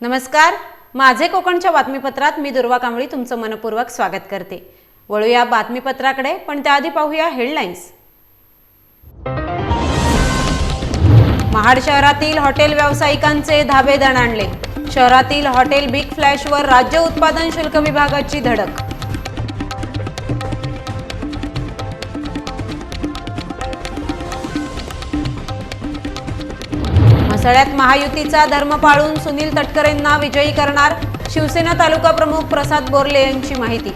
नमस्कार. माझे कोकणच्या बातमीपत्रात मी दुर्वा कांबळी तुमचं मनपूर्वक स्वागत करते. वळूया बातमीपत्राकडे पण त्याआधी पाहूया हेडलाईन्स. महाड शहरातील हॉटेल व्यावसायिकांचे धाबे दणाणले. शहरातील हॉटेल बिग फ्लॅशवर राज्य उत्पादन शुल्क विभागाची धडक. मसळ्यात महायुतीचा धर्म पाळून सुनील तटकरेंना विजयी करणार शिवसेना तालुका प्रमुख प्रसाद बोरले यांची माहिती.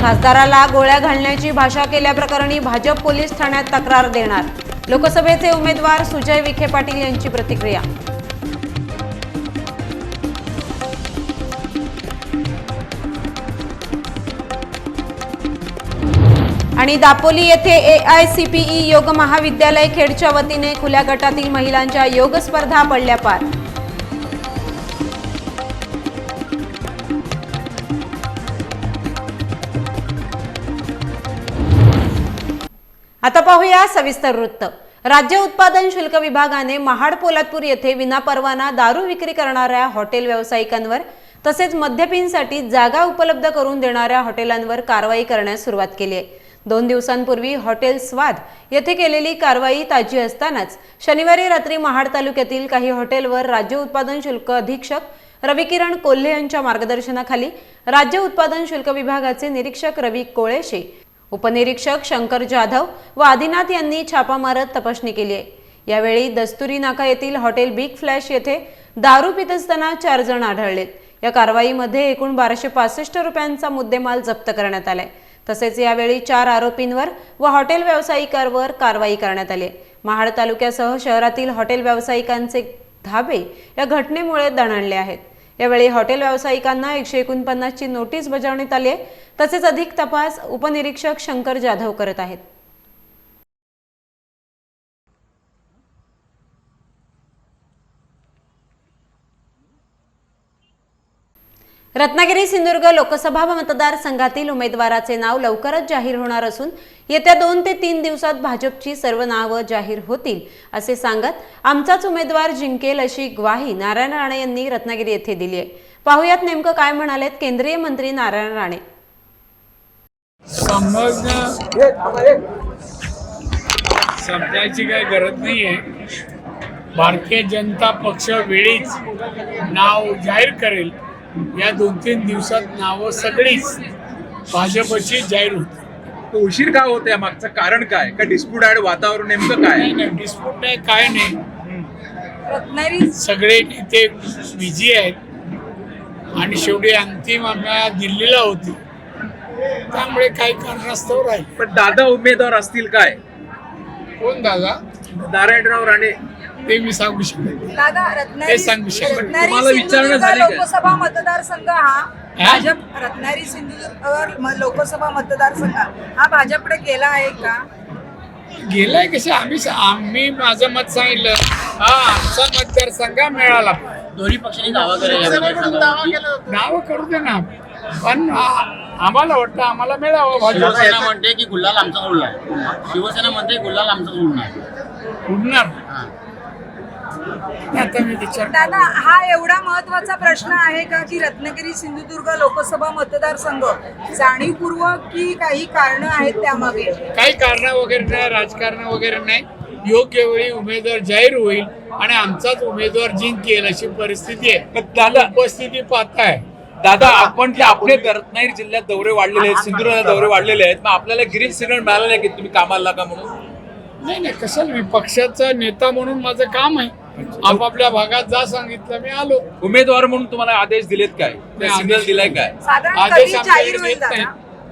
खासदाराला गोळ्या घालण्याची भाषा केल्याप्रकरणी भाजप पोलीस ठाण्यात तक्रार देणार. लोकसभेचे उमेदवार सुजय विखे पाटील यांची प्रतिक्रिया. आणि दापोली येथे A I C P E योग महाविद्यालय खेडच्या वतीने खुल्या गटातील महिलांच्या योग स्पर्धा पडल्या पार. आता पाहूया सविस्तर वृत्त. राज्य उत्पादन शुल्क विभागाने महाड पोलादपूर येथे विनापरवाना दारू विक्री करणाऱ्या हॉटेल व्यावसायिकांवर तसेच मद्यपींसाठी जागा उपलब्ध करून देणाऱ्या हॉटेलांवर कारवाई करण्यास सुरुवात केली आहे. दोन दिवसांपूर्वी हॉटेल स्वाद येथे केलेली कारवाई ताजी असतानाच शनिवारी रात्री महाड तालुक्यातील काही हॉटेलवर राज्य उत्पादन शुल्क अधीक्षक रविकिरण कोल्हे यांच्या मार्गदर्शनाखाली राज्य उत्पादन शुल्क विभागाचे निरीक्षक रवी कोळेशे उपनिरीक्षक शंकर जाधव व आदिनाथ यांनी छापा मारत तपासणी केली आहे. यावेळी दस्तुरी नाका येथील हॉटेल बिग फ्लॅश येथे दारू पित असताना चार जण आढळलेत. या कारवाईमध्ये एकूण बाराशे पासष्ट रुपयांचा मुद्देमाल जप्त करण्यात आलाय. तसेच यावेळी चार आरोपींवर व हॉटेल व्यावसायिकांवर कारवाई करण्यात आली महाड तालुक्यासह शहरातील हॉटेल व्यावसायिकांचे धाबे या घटनेमुळे दणाणले आहेत. यावेळी हॉटेल व्यावसायिकांना एकशे एकोणपन्नासची नोटीस बजावण्यात आली आहे. तसेच अधिक तपास उपनिरीक्षक शंकर जाधव करत आहेत. रत्नागिरी सिंधुदुर्ग लोकसभा मतदारसंघातील उमेदवाराचे नाव लवकरच जाहीर होणार असून येत्या दोन ते तीन दिवसात भाजपची सर्व नावं जाहीर होतील असे सांगत आमचाच उमेदवार जिंकेल अशी ग्वाही नारायण राणे यांनी रत्नागिरी येथे दिली आहे. पाहुयात नेमकं काय म्हणालेत केंद्रीय मंत्री नारायण राणे. समजायची काही गरज नाही आहे भारतीय जनता पक्ष वेळीच नाव जाहीर करेल. या दोन तीन दिवसात नावं सगळीच भाजपची जाहीर होतील उशीर का होत या मागचं कारण काय? का डिस्प्यूट आहे वातावरण नेमकं काय? नाही नाही डिस्प्यूट नाही काय नाही. रत्नागिरी सगळे नेते बिझी आहेत. आणि शेवटी अंतिम आम्हाला दिल्लीला होती. त्यामुळे काही कारणास्तव राहील. पण दादा उमेदवार असतील काय? कोण दादा? नारायणराव राणे. ते मी सांगू शकतो दादा हे रत्नागिरी सांगू शकत. रत्नागिरी तुम्हाला विचारणं सिंधुदुर्ग झाली? लोकसभा मतदारसंघ हा हा? भाजप रत्नागिरी सिंधुदुर्ग म- लोकसभा मतदारसंघ हा भाजपकडे गेला आहे का गेलाय कसे आम्ही आम्ही माझं मत सांगितलं हा आमचा मतदारसंघ मिळाला दोन्ही पक्षांनी दावा केला या मतदारसंघावरती. नाव करू दे ना पण आ- आम्हाला वाटतं आम्हाला मिळावं भाजप शिवसेना म्हणते की गुल्हाल आमचा उडलाय शिवसेना म्हणते गुल्हाल आमचा उडणार उडणार. आता मी विचार दादा हा एवढा महत्त्वाचा प्रश्न आहे का की रत्नागिरी सिंधुदुर्ग लोकसभा मतदारसंघ जाणीवपूर्वक की काही कारण आहेत त्यामागे? काही कारण वगैरे नाही राजकारण वगैरे नाही. योग्य वेळी उमेदवार जाहीर होईल आणि आमचाच उमेदवार जिंकेल अशी परिस्थिती आहे. पण दादा उपस्थिती पाहताय. दादा आपण जे आपले रत्नागिरी जिल्ह्यात दौरे वाढलेले आहेत सिंधुदुर्गात दौरे वाढलेले आहेत मग आपल्याला ग्रीन सिग्नल मिळालं नाही की तुम्ही कामाला लागा म्हणून? नाही नाही कशाला? मी पक्षाचा नेता म्हणून माझं काम आहे. आपापल्या भागात जा सांगितलं मी आलो. उमेदवार म्हणून तुम्हाला आदेश दिलेत काय? सिग्नल दिलाय काय? आदेश आमच्याकडे येत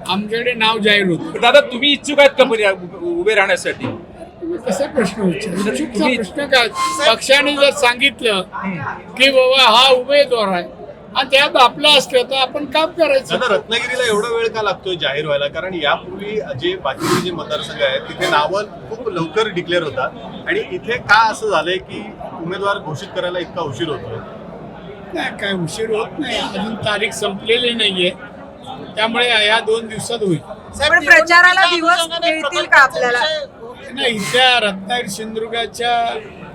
आमच्याकडे नाव जाहीर होतं. दादा तुम्ही इच्छुक आहेत का पर्या- उ- उभे राहण्यासाठी? तुम्ही कसा प्रश्न प्रश्न काय? पक्षाने जर सांगितलं की बाबा हा उमेदवार आहे आणि त्यात आपलं असलं तर आपण काम करायचं. रत्नागिरीला एवढा वेळ का लागतोय जाहीर व्हायला? कारण यापूर्वी जे बाकीचे जे मतदारसंघ आहेत तिथे नावं खूप लवकर डिक्लेअर होतात. आणि इथे का असं झालंय की उमेदवार घोषित करायला इतका उशीर होतोय? नाही काय उशीर होत नाही. अजून तारीख संपलेली नाहीये. त्यामुळे या दोन दिवसात होईल. पण प्रचाराला दिवस मिळतील का आपल्याला? नाही इथल्या रत्नागिरी सिंधुदुर्गाच्या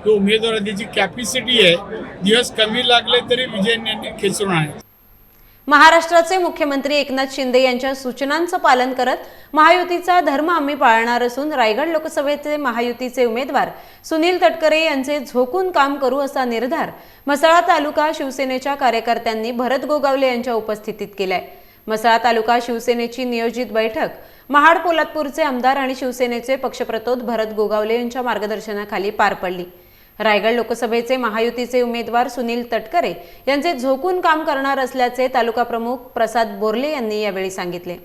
जो उमेदवार त्याची कॅपॅसिटी आहे दिवस कमी लागले तरी विजय यांनी खेचून आहे महाराष्ट्राचे मुख्यमंत्री एकनाथ शिंदे यांच्या सूचनांचं पालन करत महायुतीचा धर्म आम्ही पाळणार असून रायगड लोकसभेचे महायुतीचे उमेदवार सुनील तटकरे यांचे झोकून काम करू असा निर्धार मसाळा तालुका शिवसेनेच्या कार्यकर्त्यांनी भरत गोगावले यांच्या उपस्थितीत केलाय. मसाळा तालुका शिवसेनेची नियोजित बैठक महाड पोलादपूरचे आमदार आणि शिवसेनेचे पक्षप्रतोद भरत गोगावले यांच्या मार्गदर्शनाखाली पार पडली. रायगड लोकसभेचे महायुतीचे उमेदवार सुनील तटकरे यांचे झोकून काम करणार असल्याचे तालुका प्रमुख प्रसाद बोर्ले यांनी यावेळी सांगितले.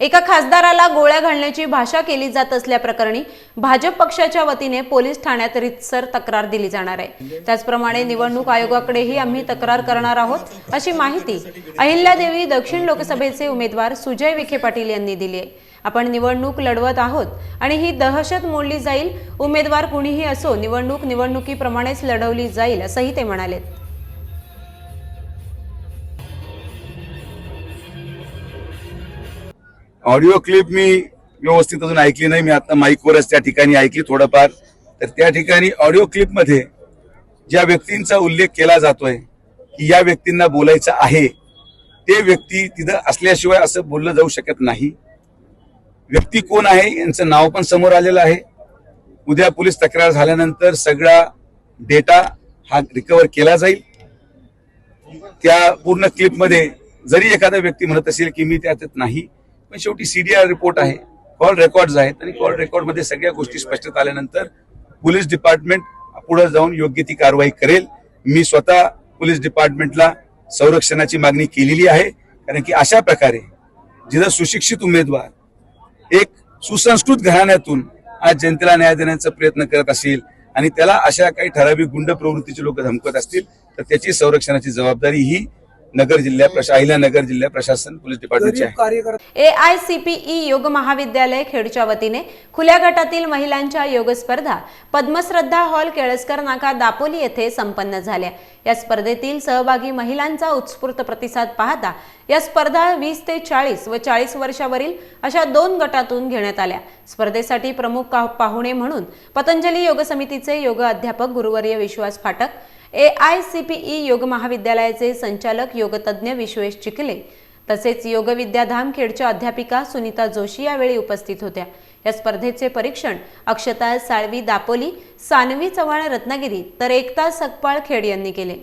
एका खासदाराला गोळ्या घालण्याची भाषा केली जात असल्याप्रकरणी भाजप पक्षाच्या वतीने पोलीस ठाण्यात रितसर तक्रार दिली जाणार आहे. त्याचप्रमाणे निवडणूक आयोगाकडेही आम्ही तक्रार करणार आहोत अशी माहिती अहिल्यादेवी दक्षिण लोकसभेचे उमेदवार सुजय विखे पाटील यांनी दिली आहे. आपण निवडणूक लढवत आहोत आणि ही दहशत मोडली जाईल उमेदवार कुणीही असो निवडणूक निवडणुकीप्रमाणेच लढवली जाईल असंही ते म्हणाले. ऑडिओ क्लिप मी व्यवस्थित अजून ऐकली नाही. मी आता माईकवरच त्या ठिकाणी ऐकली थोडंफार. तर त्या ठिकाणी ऑडिओ क्लिपमध्ये ज्या व्यक्तींचा उल्लेख केला जातोय की या व्यक्तींना बोलायचं आहे ते व्यक्ती तिथं असल्याशिवाय असं बोललं जाऊ शकत नाही. व्यक्ती कोण आहे यांचं नाव पण समोर आलेलं आहे. उद्या पोलीस तक्रार झाल्यानंतर सगळा डेटा हा रिकवर केला जाईल. त्या पूर्ण क्लिपमध्ये जरी एखादा व्यक्ती म्हणत असेल की मी त्यात नाही पण शेवटी सीडीआर रिपोर्ट आहे. कॉल रेकॉर्ड आहेत आणि कॉल रेकॉर्डमध्ये सगळ्या गोष्टी स्पष्ट आल्यानंतर पोलीस डिपार्टमेंट पुढे जाऊन योग्य ती कारवाई करेल. मी स्वतः पोलीस डिपार्टमेंटला संरक्षणाची मागणी केलेली आहे. कारण की अशा प्रकारे जिथं सुशिक्षित उमेदवार एक सुसंस्कृत घराण्यातून आज जनतेला न्याय देण्याचा प्रयत्न करत असेल आणि त्याला अशा काही ठराविक गुंड प्रवृत्तीचे लोक धमकत असतील तर त्याची संरक्षणाची जबाबदारी ही नगर जिल्हा प्रशा अहिल्यानगर जिल्हा प्रशासन पोलीस डिपार्टमेंटची आहे. A I C P E योग महाविद्यालय खेडच्या वतीने खुल्या गटातील महिलांच्या योग स्पर्धा पद्मश्रद्धा हॉल केळसकर नाका दापोली येथे संपन्न झाल्या. या स्पर्धेतील सहभागी महिलांचा उत्स्फूर्त प्रतिसाद पाहता या स्पर्धा वीस ते चाळीस व चाळीस वर्षावरील अशा दोन गटातून घेण्यात आल्या. स्पर्धेसाठी प्रमुख पाहुणे म्हणून पतंजली योग समितीचे योग अध्यापक गुरुवर्य Vishwas Phatak A I C P E योग महाविद्यालयाचे संचालक योगतज्ञ विश्वेश चिखले तसेच योग विद्याधाम खेडच्या अध्यापिका सुनीता जोशी यावेळी उपस्थित होत्या. या स्पर्धेचे परीक्षण अक्षता साळवी दापोली सानवी चव्हाण रत्नागिरी तर एकता सकपाळ खेड यांनी केले.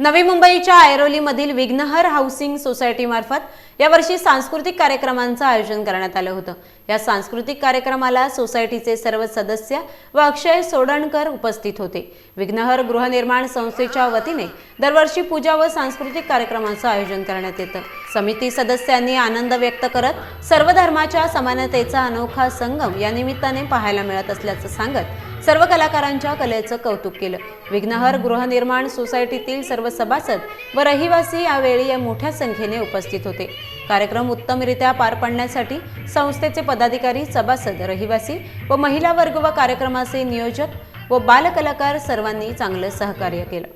नवी मुंबईच्या ऐरोलीमधील विघ्नहर हाऊसिंग सोसायटीमार्फत यावर्षी सांस्कृतिक कार्यक्रमांचं आयोजन करण्यात आलं होतं. या सांस्कृतिक कार्यक्रमाला सोसायटीचे सर्व सदस्य व अक्षय सोडणकर उपस्थित होते. विघ्नहर गृहनिर्माण संस्थेच्या वतीने दरवर्षी पूजा व सांस्कृतिक कार्यक्रमांचं आयोजन करण्यात येतं. समिती सदस्यांनी आनंद व्यक्त करत सर्व धर्माच्या समानतेचा अनोखा संगम या निमित्ताने पाहायला मिळत असल्याचं सांगत सर्व कलाकारांच्या कलेचं कौतुक केलं. विघ्नहर गृहनिर्माण सोसायटीतील सर्व सभासद व रहिवासी यावेळी या मोठ्या संख्येने उपस्थित होते. कार्यक्रम उत्तमरित्या पार पाडण्यासाठी संस्थेचे पदाधिकारी सभासद रहिवासी व महिला वर्ग व कार्यक्रमाचे नियोजक व बालकलाकार सर्वांनी चांगलं सहकार्य केलं.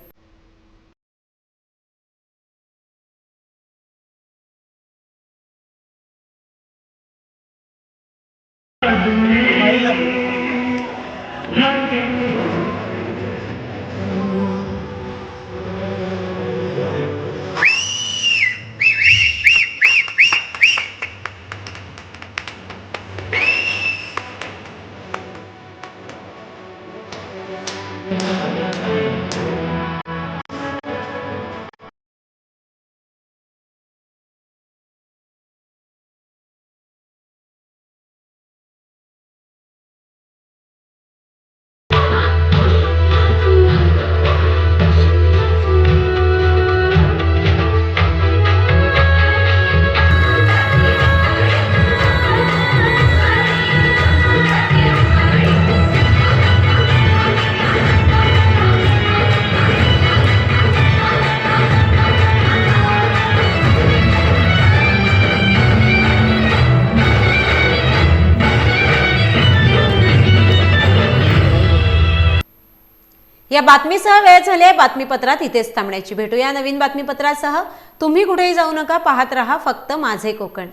या बातमीसह वेळ झाली आहे बातमीपत्रात इथेच थांबण्याची भेटू या नवीन बातमीपत्रासह. तुम्ही कुठेही जाऊ नका पाहत रहा फक्त माझे कोकण.